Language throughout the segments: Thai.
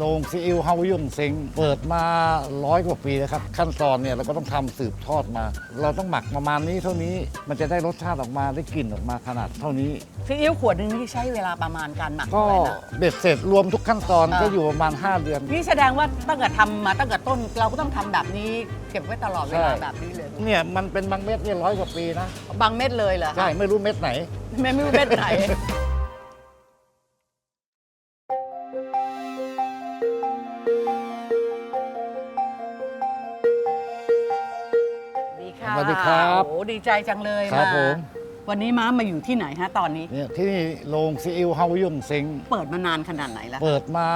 โรงซีอิ๊วเฮายุ่งเซ็งเปิดมาร้อยกว่าปีแล้วครับ ขั้นตอนเนี่ยเราก็ต้องทำสืบทอดมา เราต้องหมักประมาณนี้เท่านี้มันจะได้รสชาติออกมาได้กลิ่นออกมาขนาดเท่านี้ซีอิ๊วขวดหนึงนี่ใช้เวลาประมาณการหมักก็เท่าไหร่นะเบ็ดเสร็จรวมทุกขั้นตอนอ่าก็อยู่ประมาณ 5 เดือน นี่แสดงว่าตั้งแต่ทำมาตั้งแต่ต้นเราก็ต้องทำแบบนี้เก็บไว้ตลอดเวลาใช่แบบนี้เลยเนี่ยมันเป็นบางเม็ดเนี่ยร้อยกว่าปีนะบางเม็ดเลยเหรอคะใช่ไม่รู้เม็ดไหนไม่ไม่รู้เม็ดไหน วัสดีครับ โอ้ดีใจจังเลยครับผม วันนี้ม้ามาอยู่ที่ไหนฮะตอนนี้ เนี่ยที่นี่โรงซีอิ๊วเฮายุ่งเซ็งเปิดมานานขนาดไหนแล้วเปิดมา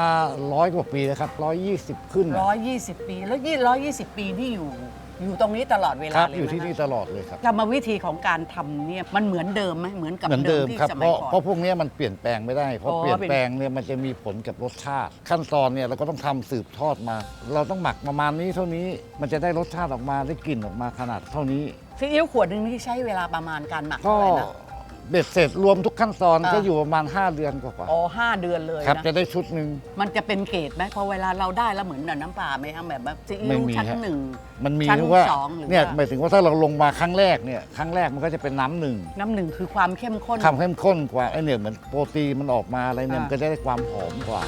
ร้อยกว่าปีแล้วครับร้อยยี่สิบขึ้นนะร้อยยี่สิบปี แล้วยี่ร้อยยี่สิบปีที่อยู่ อยู่ตรงนี้ตลอดเวคลารับเลยอยู่ที่ไหมนี่คะตลอดเลยครับ กรรมวิธีของการทำเนี่ยมันเหมือนเดิมไหมเหมือนกับเหมือนเดิมที่ครับสเพมัยราะก่อน เพราะพวกเนี้ยมันเปลี่ยนแปลงไม่ได้ เพราะอ๋อ เปลี่ยนเป็นแปลงเนี่ยมันจะมีผลกับรสชาติ ขั้นตอนเนี่ยเราก็ต้องทำสืบทอดมา เราต้องหมักประมาณนี้เท่านี้มันจะได้รสชาติออกมาได้กลิ่นออกมาขนาดเท่านี้ ซีอิ๊วขวดหนึงนี่ใช้เวลาประมาณการหมักก็เท่าไหร่นะ เบ็ดเสร็จรวมทุกขั้นตอนอ่า ก็อยู่ประมาณ 5 เดือนกว่าอ๋อห้าเดือนเลยๆครับนะจะได้ชุดหนึ่ง มันจะเป็นเกรดไหมพอเวลาเราได้แล้วเหมือนน้ำปลาไหมฮะแบบแบบซีอิ๊ไม่วมีชั้นฮะ หนึ่ง มันมีชั้นว่าสองหรือเนี่ยว่า หมายถึงว่าถ้าเราลงมาครั้งแรกเนี่ยครั้งแรกมันก็จะเป็นน้ำหนึ่งน้ำหนึ่งคือความเข้มข้นความเข้มข้นกว่าไอเนี่ยเหมือนโปรตีนมันออกมาอะไรเนี่ยอ่ามั มันก็จะได้ความหอมกว่า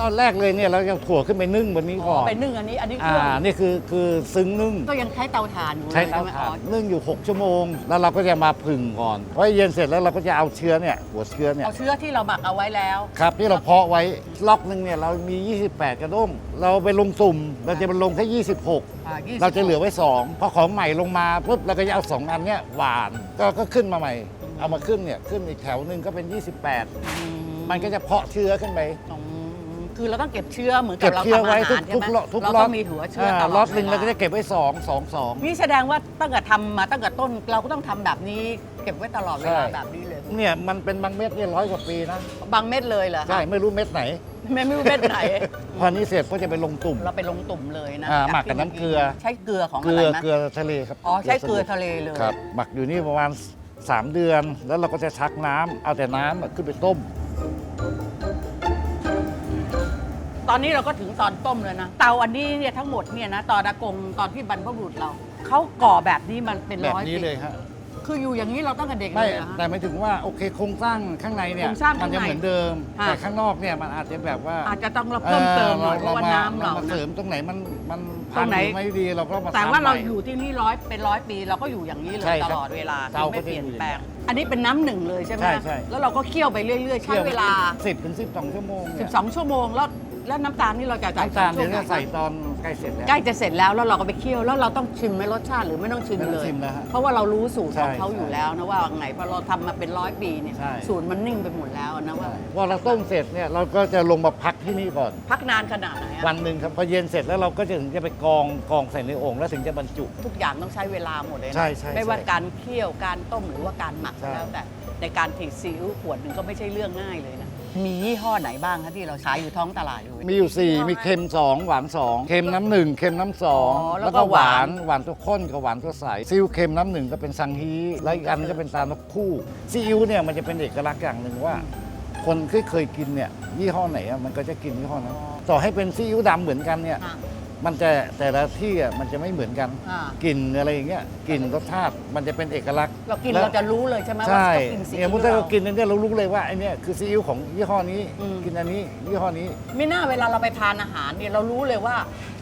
ตอนแรกเลยเนี่ยเราจะถั่วขึ้นไปนึ่งบนนี้อ๋ก่ออนไปนึ่งอันนี้อันนี้เคอ่ารื่องนี่คือคือซึ้งนึ่ง ก็ยังใช้เตาถ่านอยู่ใช้ลยเตาไหมถ่าอ๋นอนึ่งอยู่ 6 ชั่วโมง แล้วเราก็จะมาผึ่งก่อนพอเย็นเสร็จแล้วเราก็จะเอาเชื้อเนี่ยหัวเชื้อเนี่ยเอาเชื้อที่เราหมักเอาไว้แล้ว ครับที่เราเพาะไว้ล็อกหนึ่งเนี่ยเรามี 28 กระด้ง เราไปลงตุ่มเราจะไปลงแค่ 26 อ่า20เราจะเหลือไว้ 2 พอของใหม่ลงมาปุ๊บเราก็จะเอา 2 อันเนี้ยหวานก็ก็ขึ้นมาใหม่ เอามาขึ้นเนี่ยขึ้นอีกแถวหนึ่งก็เป็น 28 อืมมันก็จะเพาะเชื้อขึ้นไปอืม คือเราต้องเก็บเชื้อเหมือนกัเก็บบเราเชื้อทำอาไว้หารทุกใช่ทุกไหมล็อตทุกเราล็อต้อตงมีหัวเชื้อตลอดล็อตหนึ่งวเราลาก็จะเก็บไว้2 2 2นี่แสดงว่าตั้งแต่ทำมาตั้งแต่ต้นเราก็ต้องทำแบบนี้ เก็บไว้ตลอดเวลาใช่ แบบนี้เลย เนี่ยมันเป็นบางเม็ดเนี่ยร้อยกว่าปีนะ บางเม็ดเลยเหรอคะใช่ไม่รู้เม็ดไหน ไม่ไม่รู้เม็ดไหน พอนี้เสร็จก็จะไปลงตุ่ม เราไปลงตุ่มเลยนะอ่าจหมักกับน้ำเกลือ ใช้เกลือของเกอะลืไรอนะ เกลือทะเลครับอ๋อใช้เกลือสมุนทะเลเลย ครับหมักอยู่นี่ประมาณ 3 เดือน แล้วเราก็จะชักน้ำเอาแต่น้ำอะขึ้นไปต้ม ตอนนี้เราก็ถึงตอนต้มเลยนะ เตาอันนี้เนี่ยทั้งหมดเนี่ยนะตอนอากงตอนที่บรรพบุรุษเราเขาก่อแบบนี้มันเป็นแบบร้อยนี้ปีเลยฮะคืออยู่อย่างนี้เราตั้งแต่เด็กเลไม่ยเหรอฮะแต่หมายถึงว่าโอเคโครงสร้างข้างในเนี่ยโครงสร้างมัข้างในจะเหมือนเดิม ค่ะ แต่ข้างนอกเนี่ยมันอาจจะแบบว่าอาจจะต้องเราเพิ่มเติมหน่อยเพราะว่าน้ำเรามานะเสริมตรงไหนมันมันตรงไหน พัหรือไม่ดีเราก็มาแต่ว่าทำเราใหม่ อยู่ที่นี่ร้อยเป็นร้อยปีเราก็อยู่อย่างนี้เลใช่ยครัตบลอดเวลาเตาไม่ก็จะเปลี่ยนอยู่แปลง อันนี้เป็นน้ำหนึ่งเลยใช่ไหมใช่ใช่ แล้วเราก็เคี่ยวไปเรื่อยๆ ใช้เวลา สิบถึงสิบสองชั่วโมงเนี่ย 12 ชั่วโมงแล้ว แล้วน้ำตาลนี่เราจะใส่น้ำตาลช่เดี๋ยววงไหนจะใส่ตอนใกล้เสร็จแล้ว ใกล้จะเสร็จแล้วแล้วเราก็ไปเคี่ยวแล้วเราต้องชิมไหมรสชาติหรือไม่ต้องชิมไม่ต้เลองย ชิมแล้วฮะเพราะว่าเรารู้สูตรของใช่เขาอยู่แล้วนะว่าไงเพราะเราทำมาเป็นร้อยปีเนี่ยใช่ สูตรมันนิ่งไปหมดแล้วนะว่า พอเราต้มเสร็จเนี่ยเราก็จะลงมาพักที่นี่ก่อน พักนานขนาดไหนอะวันหนึ่งครับพอเย็นเสร็จแล้วเราก็จะถึงจะไปกรองกรองใส่ในโอ่งแล้วถึงจะบรรจุ ทุกอย่างต้องใช้เวลาหมดเลยนะใช่ใช่ไม่ว่าใช่การเคี่ยวการต้มหรือว่าการหมักใช่ก็แล้วแต่ในการถีบซีอิ๊วขวดหนึ่งก็ไม่ใช่เรื่องง่ายเลยนะ มียี่ห้อไหนบ้างคะที่เราใช้อยู่ท้องตลาดอยู่ มีอยู่ 4 มีเค็ม 2 หวาน 2 เค็มน้ำหนึ่งเค็มน้ำสองอ๋อแล้แล้ววก็ก็หวานหวานหวานตัวข้นกับหวานตัวใสซีอิ๊วเค็มน้ำหนึ่งก็เป็นซังฮีแล้วอีกอันก็เป็นตาลนกคู่ซีอิ๊วเนี่ยมันจะเป็นเอกลักษณ์อย่างหนึ่งว่า คนที่เคยกินเนี่ยยี่ห้อไหนอะมันก็จะกินยี่ห้อนั้นต่อให้เป็นซีอิ๊วดำเหมือนกันเนี่ยอะ มันจะแต่ละที่อะมันจะไม่เหมือนกันอะกลิ่นอะไรอย่างเงี้ยกลิ่นรสชาติมันจะเป็นเอกลักษณ์เรากินแล้วเราจะรู้เลยใช่ไหมว่าใช่ต้องกินซีเนี่ยอิ๊วมุ้งถ้าเราเรากินอันเนี้ยเรารู้เลยว่าไอเนี้ยคือซีอิ๊วของยี่ห้อนี้อืมกินอันนี้ยี่ห้อนี้ ไม่น่าเวลาเราไปทานอาหารเนี่ยเรารู้เลยว่า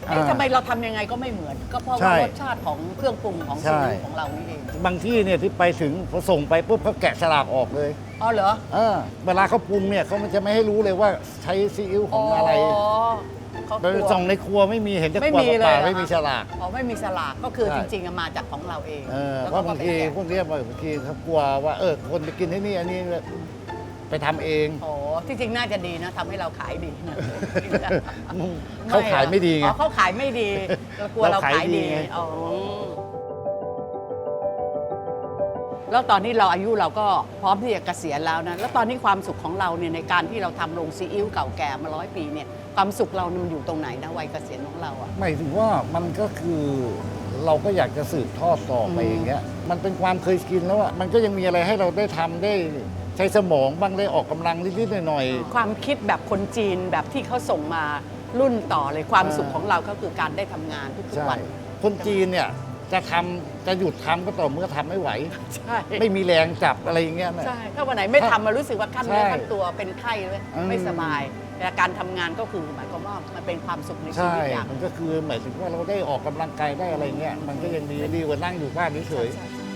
เอ๊ะอ่าทำไมเราทำยังไงก็ไม่เหมือน ก็เพราะใช่ว่ารสชาติของเครื่องปรุงของใช่ ซีอิ๊วของเรานี่เองบางที่เนี่ยที่ไปถึงพอส่งไปปุ๊บเขาแกะฉลากออกเลยอ๋อเหรอเออเวลาเขาปรุงเนี่ยเขามันจะไม่ให้รู้เลยว่าใช้ซีอิ๊วของอะไร เขากโดยลัว ส่องในครัวไม่มีเห็นจะไม่ขวดมีเลยเปล่าเหรอๆไม่มีคะฉลาก อ๋อไม่มีสลากก็คือใช่ จริงๆอะมาจากของเราเองเออแล้วเพราะบางทีก็ไปแกะพวกเนี้ยบางทีเขากลัวว่าเออคนไปกินที่นี่อันนี้ไปทำเอง โอ้ที่จริงน่าจะดีนะทำให้เราขายดีนะเขาขายไม่ดีไง อ๋อเขาขายไม่ดีเรากลัวเราเราขายขายดีดีไง อ๋อแล้วตอนนี้เราอายุเราก็พร้อมที่จะเกษียณแล้วนะแล้วตอนนี้ความสุขของเราเนี่ยในการที่เราทำโรงซีอิ๊วเก่าแก่มาร้อยปีเนี่ย ความสุขเรามันอยู่ตรงไหนนะวัยเกษียณของเราอะ หมายถึงว่ามันก็คือเราก็อยากจะสืบทอดต่อไปอืมอย่างเงี้ยมันเป็นความเคยชินแล้วอะมันก็ยังมีอะไรให้เราได้ทำได้ใช้สมองบ้างได้ออกกำลังนิดๆหน่อยๆความคิดแบบคนจีนแบบที่เขาส่งมารุ่นต่อเลยความเออสุขของเราก็คือการได้ทำงานทุกใช่ๆวัน คนจีนเนี่ยจะทำจะหยุดทำก็ต่อเมื่อทำไม่ไหว ใช่ไม่มีแรงจับอะไรอย่างเงี้ยนะ ใช่ถ้าวันไหนไม่ทำมารู้สึกว่าขั้นเนื้อใช่ขั้นตัวเป็นไข้เลยอืม ไม่สบาย แต่การทำงานก็คือหมายความว่ามันเป็นความสุขในชีใช่ วิตอย่างมันก็คือหมายถึงว่าเราได้ออกกำลังกายได้อะไรเงี้ย มันก็ยังดีดีกว่านั่งอยู่บ้านเฉยใช่ใช่